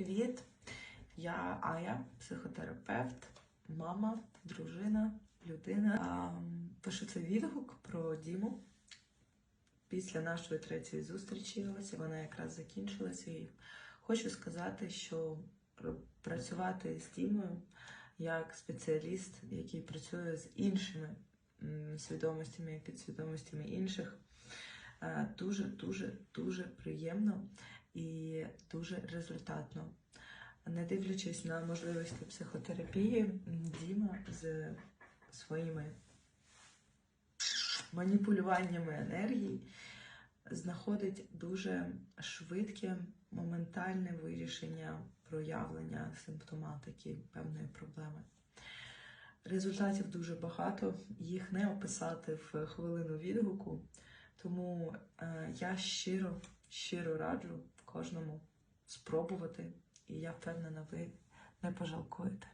Привіт! Я Ая, психотерапевт, мама, дружина, людина. Пишу цей відгук про Діму. Після нашої третьої зустрічі, ось вона якраз закінчилася. І хочу сказати, що працювати з Дімою як спеціаліст, який працює з іншими свідомостями і підсвідомостями інших, е, дуже, дуже, дуже приємно і дуже результатно. Не дивлячись на можливості психотерапії, Діма з своїми маніпулюваннями енергії знаходить дуже швидке, моментальне вирішення проявлення симптоматики певної проблеми. Результатів дуже багато, їх не описати в хвилину відгуку, тому е, я щиро, щиро раджу кожному спробувати, і я впевнена, ви не пожалкуєте.